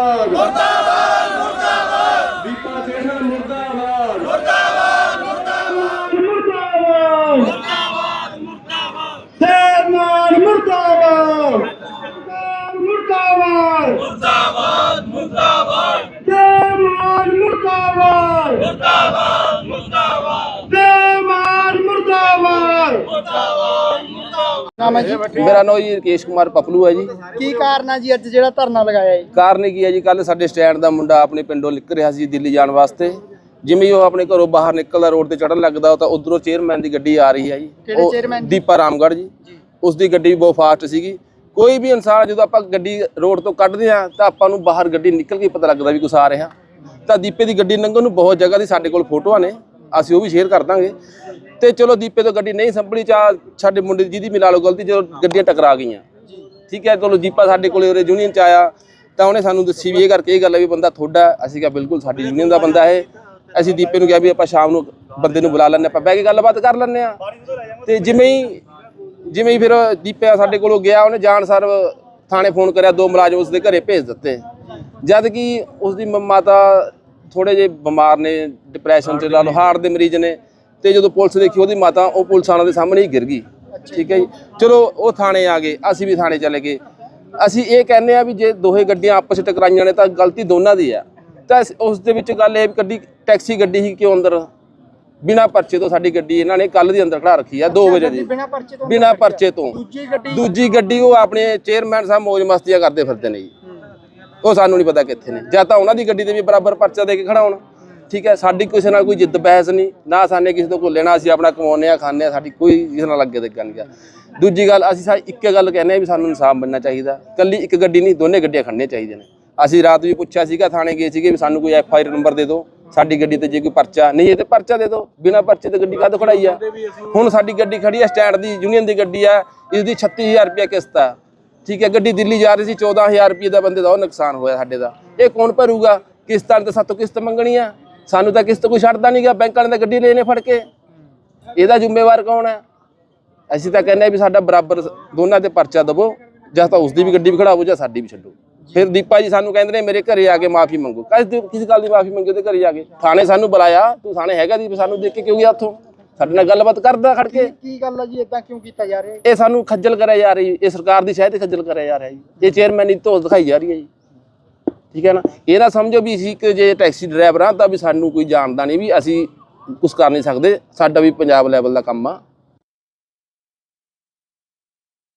ਮੁਰਦਾਬਾਦ। ਮੁਰਦਾਬਾਦ ਮੁਰਦਾਬਾਦ। ਦੀਪਾ ਸੇਨਾ ਮੁਰਦਾਬਾਦ। ਮੁਰਦਾਬਾਦ ਮੁਰਦਾਬਾਦ। ਮੁਰਦਾਬਾਦ। ਮੁਰਦਾਬਾਦ ਮੁਰਦਾਬਾਦ। ਮੁਰਦਾਬਾਦ। ਮੁਰਦਾਬਾਦ। ਮੁਰਦਾਬਾਦ ਸੇਨਾ ਮੁਰਦਾਬਾਦ ਮੁਰਦਾਬਾਦ। ਮੁਰਦਾਬਾਦ ਸੇਨਾ ਮੁਰਦਾਬਾਦ ਨਾਮ ਹੈ ਜੀ? ਮੇਰਾ ਨਾਮ ਜੀ ਰਕੇਸ਼ ਕੁਮਾਰ ਪਪਲੂ ਹੈ ਜੀ। ਕੀ ਕਾਰਨ ਹੈ ਜੀ? ਅੱਜ ਜਿਹੜਾ ਧਰਨਾ ਲਗਾਇਆ ਜੀ? ਕਾਰਨ ਕੀ ਹੈ ਜੀ? ਕੱਲ ਸਾਡੇ ਸਟੈਂਡ ਦਾ ਮੁੰਡਾ ਆਪਣੇ ਪਿੰਡੋਂ ਨਿਕਲ ਰਿਹਾ ਸੀ ਦਿੱਲੀ ਜਾਣ ਵਾਸਤੇ। ਜਿਵੇਂ ਹੀ ਉਹ ਆਪਣੇ ਘਰੋਂ ਬਾਹਰ ਨਿਕਲਦਾ ਰੋਡ ਤੇ ਚੜਨ ਲੱਗਦਾ ਤਾਂ ਉਧਰੋਂ ਚੇਅਰਮੈਨ ਦੀ ਗੱਡੀ ਆ ਰਹੀ ਹੈ ਜੀ। ਕਿਹੜੇ ਉਹ? ਦੀਪਾ ਰਾਮਗੜ੍ਹ ਜੀ। ਉਸ ਦੀ ਗੱਡੀ ਵੀ ਬਹੁਤ ਫਾਸਟ ਸੀਗੀ। ਕੋਈ ਵੀ ਇਨਸਾਨ ਜਦੋਂ ਆਪਾਂ ਗੱਡੀ ਰੋਡ ਤੋਂ ਕੱਢਦੇ ਆ ਤਾਂ ਆਪਾਂ ਨੂੰ ਬਾਹਰ ਗੱਡੀ ਨਿਕਲ ਕੇ ਹੀ ਪਤਾ ਲੱਗਦਾ ਵੀ ਕੁਛ ਆ ਰਿਹਾ। ਤਾਂ ਦੀਪੇ ਦੀ ਗੱਡੀ ਲੰਘਣ ਨੂੰ ਬਹੁਤ ਜਗ੍ਹਾ ਦੀ ਸਾਡੇ ਕੋਲ ਫੋਟੋਆਂ ਨੇ। ਅਸੀਂ ਉਹ ਵੀ ਸ਼ੇਅਰ ਕਰ ਦਾਂਗੇ। ਤੇ ਚਲੋ ਦੀਪੇ ਤੋਂ ਗੱਡੀ ਨਹੀਂ ਸੰਭਲੀ ਚਾ ਸਾਡੇ ਮੁੰਡੇ ਦੀ ਜਿਹਦੀ ਮਿਲਾ ਲਓ ਗਲਤੀ ਜਦੋਂ ਗੱਡੀਆਂ ਟਕਰਾ ਗਈਆਂ। ਠੀਕ ਹੈ ਚਲੋ ਦੀਪਾ ਸਾਡੇ ਕੋਲੇ ਉਰੇ ਯੂਨੀਅਨ ਚ ਆਇਆ ਤਾਂ ਉਹਨੇ ਸਾਨੂੰ ਦੱਸੀ ਵੀ ਇਹ ਕਰਕੇ ਇਹ ਗੱਲ ਹੈ ਵੀ ਬੰਦਾ ਹੈ। ਅਸੀਂ ਕਿਹਾ ਬਿਲਕੁਲ ਸਾਡੀ ਯੂਨੀਅਨ ਦਾ ਬੰਦਾ ਹੈ। ਅਸੀਂ ਦੀਪੇ ਨੂੰ ਕਿਹਾ ਵੀ ਆਪਾਂ ਸ਼ਾਮ ਨੂੰ ਬੰਦੇ ਨੂੰ ਬੁਲਾ ਲੈਂਦੇ ਆਪਾਂ ਬਹਿ ਕੇ ਗੱਲਬਾਤ ਕਰ ਲੈਂਦੇ ਆ ਤੇ ਜਿਵੇਂ ਹੀ ਜਿਵੇਂ ਹੀ ਫਿਰ ਦੀਪਿਆ ਸਾਡੇ ਕੋਲੋਂ ਗਿਆ ਉਹਨੇ ਜਾਣ ਸਰ ਥਾਣੇ ਫੋਨ ਕਰਿਆ ਦੋ ਮੁਲਾਜ਼ਮ ਉਸਦੇ ਘਰੇ ਭੇਜ ਦਿੱਤੇ। ਜਦ ਕਿ ਉਸਦੀ ਮਾਤਾ ਥੋੜੇ ਜਿਹੇ ਬਿਮਾਰ ਨੇ ਡਿਪਰੈਸ਼ਨ ਚ ਲਾ ਲਓ ਹਾਰਟ ਦੇ ਮਰੀਜ਼ ਨੇ ਤੇ ਜਦੋਂ ਪੁਲਿਸ ਦੇਖੀ ਉਹਦੀ ਮਾਤਾ ਉਹ ਪੁਲਿਸ ਵਾਲਿਆਂ ਦੇ ਸਾਹਮਣੇ ਹੀ ਗਿਰ ਗਈ। ਠੀਕ ਹੈ ਜੀ? ਚਲੋ ਉਹ ਥਾਣੇ ਆ ਗਏ ਅਸੀਂ ਵੀ ਥਾਣੇ ਚਲੇ ਗਏ। ਅਸੀਂ ਇਹ ਕਹਿੰਦੇ ਆ ਵੀ ਜੇ ਦੋਹੇ ਗੱਡੀਆਂ ਆਪਸ ਵਿੱਚ ਟਕਰਾਈਆਂ ਨੇ ਤਾਂ ਗਲਤੀ ਦੋਨਾਂ ਦੀ ਆ ਤਾਂ ਉਸ ਦੇ ਵਿੱਚ ਗੱਲ ਇਹ ਵੀ ਗੱਡੀ ਟੈਕਸੀ ਗੱਡੀ ਹੀ ਕਿਉਂ ਅੰਦਰ? ਬਿਨਾ ਪਰਚੇ ਤੋਂ ਸਾਡੀ ਗੱਡੀ ਇਹਨਾਂ ਨੇ ਕੱਲ ਦੀ ਅੰਦਰ ਖੜਾ ਰੱਖੀ ਆ 2 ਵਜੇ ਦੀ। ਬਿਨਾ ਪਰਚੇ ਤੋਂ ਦੂਜੀ ਗੱਡੀ ਦੂਜੀ ਗੱਡੀ ਉਹ ਆਪਣੇ ਚੇਅਰਮੈਨ ਸਾਹਿਬ ਮौज ਮਸਤੀਆਂ ਕਰਦੇ ਫਿਰਦੇ ਨੇ ਜੀ। ਉਹ ਸਾਨੂੰ ਨਹੀਂ ਪਤਾ ਕਿੱਥੇ ਨੇ। ਜਾਂ ਤਾਂ ਉਹਨਾਂ ਦੀ ਗੱਡੀ ਤੇ ਵੀ ਬਰਾਬਰ ਪਰਚਾ ਦੇ ਕੇ ਖੜਾਉਣ ਠੀਕ ਹੈ, ਸਾਡੀ ਕਿਸੇ ਨਾਲ ਕੋਈ ਜਿੱਦ ਬਹਿਸ ਨਹੀਂ, ਨਾ ਸਾਨੇ ਕਿਸੇ ਤੋਂ ਕੋਈ ਲੈਣਾ ਅਸੀਂ ਆਪਣਾ ਕਮਾਉਂਦੇ ਆ ਖਾਂਦੇ ਆ ਸਾਡੀ ਕੋਈ ਕਿਸੇ ਨਾਲ ਅੱਗੇ ਤੇ ਨਹੀਂ। ਗਿਆ ਦੂਜੀ ਗੱਲ, ਅਸੀਂ ਸਾ, ਇੱਕੇ ਗੱਲ ਕਹਿੰਦੇ ਆ ਵੀ ਸਾਨੂੰ ਇਨਸਾਫ ਮਿਲਣਾ ਚਾਹੀਦਾ। ਕੱਲੀ ਇੱਕ ਗੱਡੀ ਨਹੀਂ, ਦੋਨੇ ਗੱਡੀਆਂ ਖੜਨੀਆਂ ਚਾਹੀਦੀਆਂ ਨੇ। ਅਸੀਂ ਰਾਤ ਵੀ ਪੁੱਛਿਆ ਸੀਗਾ, ਥਾਣੇ ਗਏ ਸੀਗੇ ਵੀ ਸਾਨੂੰ ਕੋਈ ਐਫ ਆਈ ਆਰ ਨੰਬਰ ਦੇ ਦਿਓ। ਸਾਡੀ ਗੱਡੀ ਤੇ ਜੇ ਕੋਈ ਪਰਚਾ, ਨਹੀਂ, ਇਹ ਤੇ ਪਰਚਾ ਦੇ ਦਿਓ। ਬਿਨਾ ਪਰਚੇ ਤੇ ਗੱਡੀ ਕਾਹਦੋਂ ਖੜਾਈ ਆ? ਹੁਣ ਸਾਡੀ ਗੱਡੀ ਖੜੀ ਆ, ਸਟੈਂਡ ਦੀ, ਯੂਨੀਅਨ ਦੀ ਗੱਡੀ ਆ ਇਸ ਦੀ 36000 ਰੁਪਏ ਕਿਸ਼ਤ ਆ। ਠੀਕ ਹੈ, ਗੱਡੀ ਦਿੱਲੀ ਜਾ ਰਹੀ ਸੀ 14000 ਰੁਪਏ ਦਾ ਬੰਦੇ ਦਾ ਉਹ ਨੁਕਸਾਨ ਹੋਇਆ ਸਾਡੇ ਦਾ। ਇਹ ਕੌਣ ਭਰੂਗਾ? ਕਿਸ਼ਤਾਂ ਤੇ ਸਾਤੋਂ ਕਿਸ਼ਤ ਮੰਗਣੀ ਆ ਸਾਨੂੰ ਤਾਂ ਕਿਸ਼ਤ ਕੋਈ ਛੱਡਦਾ ਨਹੀਂਗਾ ਬੈਂਕ ਵਾਲਿਆਂ ਨੇ ਗੱਡੀ ਲੈਣੇ ਫੜ ਕੇ। ਇਹਦਾ ਜ਼ਿੰਮੇਵਾਰ ਕੌਣ ਹੈ? ਅਸੀਂ ਤਾਂ ਕਹਿੰਦੇ ਆ ਵੀ ਸਾਡਾ ਬਰਾਬਰ ਦੋਨਾਂ ਤੇ ਪਰਚਾ ਦਵੋ, ਜਾਂ ਤਾਂ ਉਸਦੀ ਵੀ ਗੱਡੀ ਵੀ ਖੜਾਵੋ ਜਾਂ ਸਾਡੀ ਵੀ ਛੱਡੋ। ਫਿਰ ਦੀਪਾ ਜੀ ਸਾਨੂੰ ਕਹਿੰਦੇ ਨੇ, ਮੇਰੇ ਘਰੇ ਆ ਕੇ ਮਾਫੀ ਮੰਗੋ। ਕਿਸ ਕਿਸ ਗੱਲ ਦੀ ਮਾਫੀ ਮੰਗੇ ਤੇ ਘਰੇ ਆ ਕੇ। ਥਾਣੇ ਸਾਨੂੰ ਬੁਲਾਇਆ, ਤੂੰ ਥਾਣੇ ਹੈਗਾ ਦੀ ਸਾਨੂੰ ਦੇਖ ਕੇ ਕਿਉਂ ਗਿਆ ਉੱਥੋਂ? ਸਾਡੇ ਨਾਲ ਗੱਲਬਾਤ ਕਰਦਾ ਖੜ ਕੇ। ਕੀ ਗੱਲ ਹੈ ਜੀ? ਇਦਾਂ ਕਿਉਂ ਕੀਤਾ ਜਾ ਰਿਹਾ ਇਹ ਸਾਨੂੰ ਖੱਜਲ ਕਰਿਆ ਜਾ ਰਹੀ ਇਹ ਸਰਕਾਰ ਦੀ ਸ਼ਾਇਦ ਖੱਜਲ ਕਰਿਆ ਜਾ ਰਿਹਾ ਜੀ। ਇਹ ਚੇਅਰਮੈਨ ਦੀ ਧੋਸ ਦਿਖਾਈ ਜਾ ਰਹੀ ਹੈ ਜੀ। ਠੀਕ ਹੈ ਨਾ? ਇਹ ਨਾ ਸਮਝੋ ਵੀ ਅਸੀਂ ਕਿ ਜੇ ਟੈਕਸੀ ਡਰਾਈਵਰ ਹਾਂ ਤਾਂ ਵੀ ਸਾਨੂੰ ਕੋਈ ਜਾਣਦਾ ਨਹੀਂ ਵੀ ਅਸੀਂ ਕੁਝ ਕਰ ਨਹੀਂ ਸਕਦੇ। ਸਾਡਾ ਵੀ ਪੰਜਾਬ ਲੈਵਲ ਦਾ ਕੰਮ ਆ।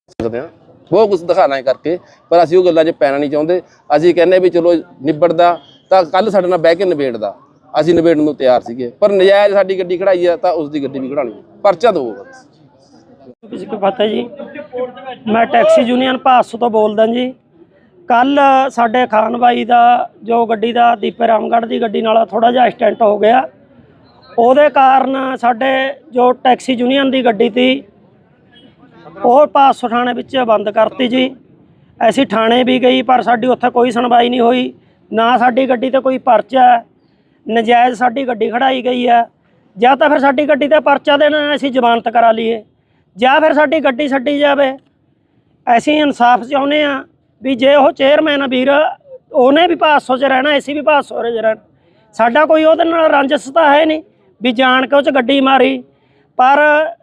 ਸਕਦੇ ਹਾਂ। ਬਹੁਤ ਕੁਝ ਦਿਖਾਣਾ ਹੈ ਕਰਕੇ ਪਰ ਅਸੀਂ ਉਹ ਗੱਲਾਂ 'ਚ ਪੈਣਾ ਨਹੀਂ ਚਾਹੁੰਦੇ। ਅਸੀਂ ਕਹਿੰਦੇ ਵੀ ਚਲੋ ਨਿਬੜਦਾ ਤਾਂ ਕੱਲ ਸਾਡੇ ਨਾਲ ਬਹਿ ਕੇ ਨਿਬੇੜਦਾ। ਅਸੀਂ ਨਿਬੇੜਨ ਨੂੰ ਤਿਆਰ ਸੀਗੇ। ਪਰ ਨਜਾਇਜ਼ ਸਾਡੀ ਗੱਡੀ ਖੜਾਈ ਆ ਤਾਂ ਉਸ ਦੀ ਗੱਡੀ ਵੀ ਖੜਾਣੀ ਪਰਚਾ ਦੋ ਬਸ ਕਿਸੇ ਨੂੰ ਪਤਾ ਜੀ? ਮੈਂ ਟੈਕਸੀ ਯੂਨੀਅਨ ਭਾਸੂ ਤੋਂ ਬੋਲਦਾ ਜੀ। ਕੱਲ ਸਾਡੇ ਖਾਨ ਬਾਈ ਦਾ, ਜੋ ਗੱਡੀ ਦਾ, ਦੀਪੇ ਰਾਮਗੜ੍ਹ ਦੀ ਗੱਡੀ ਨਾਲ ਥੋੜਾ ਜਿਹਾ ਐਕਸੀਡੈਂਟ ਹੋ ਗਿਆ। ਉਹਦੇ ਕਾਰਨ ਸਾਡੇ ਜੋ ਟੈਕਸੀ ਯੂਨੀਅਨ ਦੀ ਗੱਡੀ ਤੀ ਉਹ ਭਾਸੂ ਥਾਣੇ ਵਿੱਚ ਬੰਦ ਕਰਤੀ ਜੀ। ਅਸੀਂ ਥਾਣੇ ਵੀ ਗਈ, ਪਰ ਸਾਡੀ ਉੱਥੇ ਕੋਈ ਸੁਣਵਾਈ ਨਹੀਂ ਹੋਈ। ਨਾ ਸਾਡੀ ਗੱਡੀ ਤੇ ਕੋਈ ਪਰਚਾ ਨਜਾਇਜ਼ ਸਾਡੀ ਗੱਡੀ ਖੜਾਈ ਗਈ ਹੈ ਜਾਂ ਤਾਂ ਫਿਰ ਸਾਡੀ ਗੱਡੀ ਤੇ ਪਰਚਾ ਦੇਣਾ ਅਸੀਂ ਜ਼ਮਾਨਤ ਕਰਾ ਲਈਏ। ਜਾਂ ਫਿਰ ਸਾਡੀ ਗੱਡੀ ਛੱਡੀ ਜਾਵੇ। ਅਸੀਂ ਇਨਸਾਫ ਚਾਹੁੰਦੇ ਆ ਵੀ ਜੇ ਉਹ ਚੇਅਰਮੈਨ ਆ ਵੀਰ, ਉਹਨੇ ਵੀ ਭਾਸੋ 'ਚ ਰਹਿਣਾ, ਅਸੀਂ ਵੀ ਭਾਸੋ 'ਚ ਰਹਿਣਾ। ਸਾਡਾ ਕੋਈ ਉਹਦੇ ਨਾਲ ਰੰਜਿਸ਼ ਤਾਂ ਹੈ ਨਹੀਂ ਵੀ ਜਾਣ ਕੇ ਉਹ 'ਚ ਗੱਡੀ ਮਾਰੀ। ਪਰ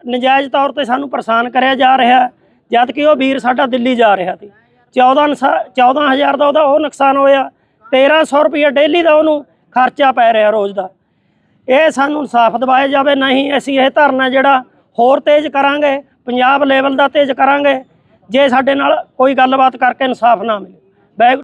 ਨਜਾਇਜ਼ ਤੌਰ ਤੇ ਸਾਨੂੰ ਪਰੇਸ਼ਾਨ ਕਰਿਆ ਜਾ ਰਿਹਾ ਜਦ ਕਿ ਉਹ ਵੀਰ ਸਾਡਾ ਦਿੱਲੀ ਜਾ ਰਿਹਾ ਸੀ। 14 ਨਸਾ- 14000 ਦਾ ਉਹਦਾ ਉਹ ਨੁਕਸਾਨ ਹੋਇਆ। 1300 ਰੁਪਏ ਡੇਲੀ ਦਾ ਉਹਨੂੰ ਖਰਚਾ ਪੈ ਰਿਹਾ ਰੋਜ਼ ਦਾ। ਇਹ ਸਾਨੂੰ ਇਨਸਾਫ ਦਿਵਾਇਆ ਜਾਵੇ, ਨਹੀਂ ਅਸੀਂ ਇਹ ਧਰਨਾ ਜਿਹੜਾ ਹੋਰ ਤੇਜ਼ ਕਰਾਂਗੇ, ਪੰਜਾਬ ਲੈਵਲ ਦਾ ਤੇਜ਼ ਕਰਾਂਗੇ, ਜੇ ਸਾਡੇ ਨਾਲ ਕੋਈ ਗੱਲਬਾਤ ਕਰਕੇ ਇਨਸਾਫ ਨਾ ਮਿਲੇ। ਵਾਹਿਗੁਰੂ